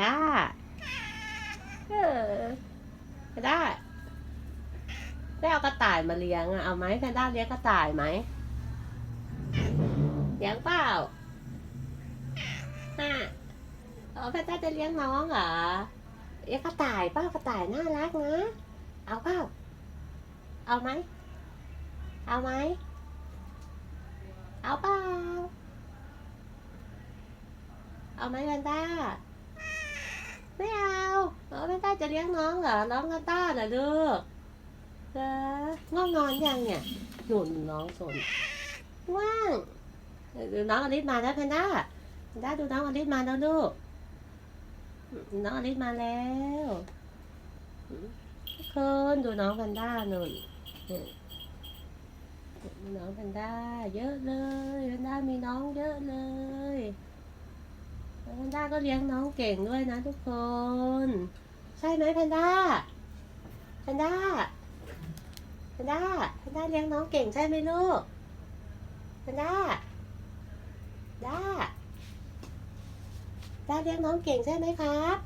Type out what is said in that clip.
ได้เออได้ได้เอากระต่ายมาเลี้ยงอะเอาไหมแพนด้าเลี้ยงกระต่ายไหมเลี้ยงเปล่าฮะเออแพนด้าจะเลี้ยงน้องเหรอเลี้ยงกระต่ายเปล่ากระต่ายน่ารักนะเอาเปล่าเอาไหมเอาไหมเอาเปล่าเอาไหมแพนด้า เออไม่ได้จะเลี้ยงน้องเหรอ น้องกระต้าเหรอลูกเหรอง่วงนอนยังเนี่ยหนุนน้องสนว่างดูน้องอลิสมาแล้วแพนด้าแพนด้าดูน้องอลิสมาแล้วลูก น้องอลิสมาแล้วอืมทุกคนดูน้องแพนด้าหนุนเนี่ยน้องแพนด้าเยอะเลยแพนด้ามีน้องเยอะเลยแพนด้าก็เลี้ยงน้องเก่งด้วยนะทุกคน ใช่ไหมแพนด้าแพนด้าแพนด้าแพนด้าเลี้ยงน้องเก่งใช่ไหมลูกแพนด้าด้าด้าเลี้ยงน้องเก่งใช่ไหมครับ